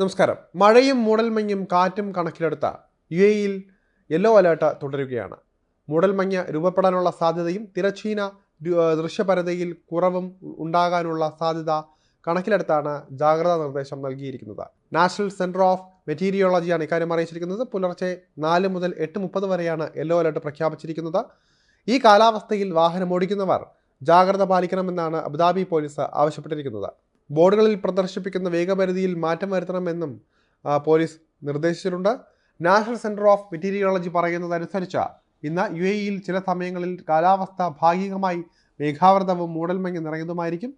നമസ്കാരം. മഴയും മൂടൽമഞ്ഞും കാറ്റും കണക്കിലെടുത്ത യു എയിൽ യെല്ലോ അലേർട്ട് തുടരുകയാണ്. മൂടൽമഞ്ഞ് രൂപപ്പെടാനുള്ള സാധ്യതയും തിരച്ചീന ദൃശ്യപരതയിൽ കുറവും ഉണ്ടാകാനുള്ള സാധ്യത കണക്കിലെടുത്താണ് ജാഗ്രതാ നിർദ്ദേശം നൽകിയിരിക്കുന്നത്. നാഷണൽ സെന്റർ ഓഫ് മെറ്റീരിയോളജിയാണ് ഇക്കാര്യം അറിയിച്ചിരിക്കുന്നത്. പുലർച്ചെ നാല് മുതൽ എട്ട് മുപ്പത് വരെയാണ് യെല്ലോ അലേർട്ട് പ്രഖ്യാപിച്ചിരിക്കുന്നത്. ഈ കാലാവസ്ഥയിൽ വാഹനം ഓടിക്കുന്നവർ ജാഗ്രത പാലിക്കണമെന്നാണ് അബുദാബി പോലീസ് ആവശ്യപ്പെട്ടിരിക്കുന്നത്. ബോർഡുകളിൽ പ്രദർശിപ്പിക്കുന്ന വേഗപരിധിയിൽ മാറ്റം വരുത്തണമെന്നും പോലീസ് നിർദ്ദേശിച്ചിട്ടുണ്ട്. നാഷണൽ സെന്റർ ഓഫ് മെറ്റീരിയോളജി പറയുന്നതനുസരിച്ച് ഇന്ന് യു എയിൽ ചില സമയങ്ങളിൽ കാലാവസ്ഥ ഭാഗികമായി മേഘാവൃതവും മൂടൽമഞ്ഞ് നിറഞ്ഞതുമായിരിക്കും.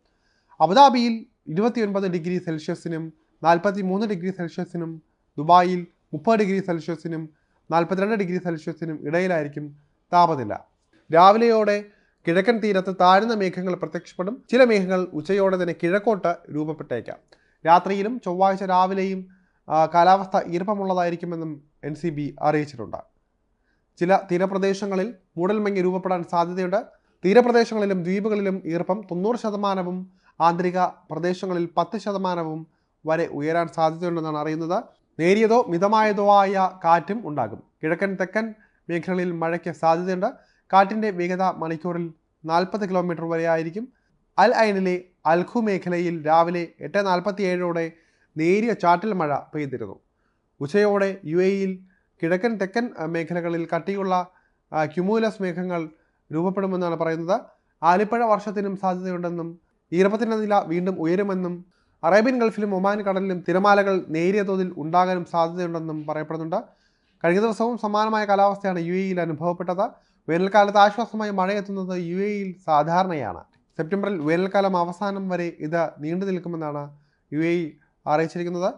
അബുദാബിയിൽ ഇരുപത്തിയൊൻപത് ഡിഗ്രി സെൽഷ്യസിനും നാൽപ്പത്തി മൂന്ന് ഡിഗ്രി സെൽഷ്യസിനും ദുബായിൽ മുപ്പത് ഡിഗ്രി സെൽഷ്യസിനും നാൽപ്പത്തിരണ്ട് ഡിഗ്രി സെൽഷ്യസിനും ഇടയിലായിരിക്കും താപനില. രാവിലെയോടെ കിഴക്കൻ തീരത്ത് താഴ്ന്ന മേഘങ്ങൾ പ്രത്യക്ഷപ്പെടും. ചില മേഘങ്ങൾ ഉച്ചയോടെ തന്നെ കിഴക്കോട്ട് രൂപപ്പെട്ടേക്കാം. രാത്രിയിലും ചൊവ്വാഴ്ച രാവിലെയും കാലാവസ്ഥ ഈർപ്പമുള്ളതായിരിക്കുമെന്നും എൻ സി ബി അറിയിച്ചിട്ടുണ്ട്. ചില തീരപ്രദേശങ്ങളിൽ മൂടൽമഞ്ഞ് രൂപപ്പെടാൻ സാധ്യതയുണ്ട്. തീരപ്രദേശങ്ങളിലും ദ്വീപുകളിലും ഈർപ്പം തൊണ്ണൂറ് ശതമാനവും ആന്തരിക പ്രദേശങ്ങളിൽ പത്ത് ശതമാനവും വരെ ഉയരാൻ സാധ്യതയുണ്ടെന്നാണ് അറിയുന്നത്. നേരിയതോ മിതമായതോ ആയ കാറ്റും ഉണ്ടാകും. കിഴക്കൻ തെക്കൻ മേഖലകളിൽ മഴയ്ക്ക് സാധ്യതയുണ്ട്. കാറ്റിന്റെ വേഗത മണിക്കൂറിൽ നാൽപ്പത് കിലോമീറ്റർ വരെ ആയിരിക്കും അൽ ഐനിലെ അൽഖു മേഖലയിൽ രാവിലെ എട്ട് നാൽപ്പത്തി ഏഴോടെ നേരിയ ചാറ്റൽ മഴ പെയ്തിരുന്നു. ഉച്ചയോടെ യു എയിൽ കിഴക്കൻ തെക്കൻ മേഖലകളിൽ കട്ടിയുള്ള ക്യുമൂലസ് മേഘങ്ങൾ രൂപപ്പെടുമെന്നാണ് പറയുന്നത്. ആലിപ്പഴ വർഷത്തിനും സാധ്യതയുണ്ടെന്നും ഈർപ്പത്തിന്റെ നില വീണ്ടും ഉയരുമെന്നും അറേബ്യൻ ഗൾഫിലും ഒമാൻ കടലിലും തിരമാലകൾ നേരിയ തോതിൽ ഉണ്ടാകാനും സാധ്യതയുണ്ടെന്നും പറയപ്പെടുന്നുണ്ട്. കഴിഞ്ഞ ദിവസവും സമാനമായ കാലാവസ്ഥയാണ് യു എയിൽ അനുഭവപ്പെട്ടത്. വേനൽക്കാലത്ത് ആശ്വാസമായി മഴയെത്തുന്നത് യു എയിൽ സാധാരണയാണ്. സെപ്റ്റംബറിൽ വേനൽക്കാലം അവസാനം വരെ ഇത് നീണ്ടു നിൽക്കുമെന്നാണ് യു എ അറിയിച്ചിരിക്കുന്നത്.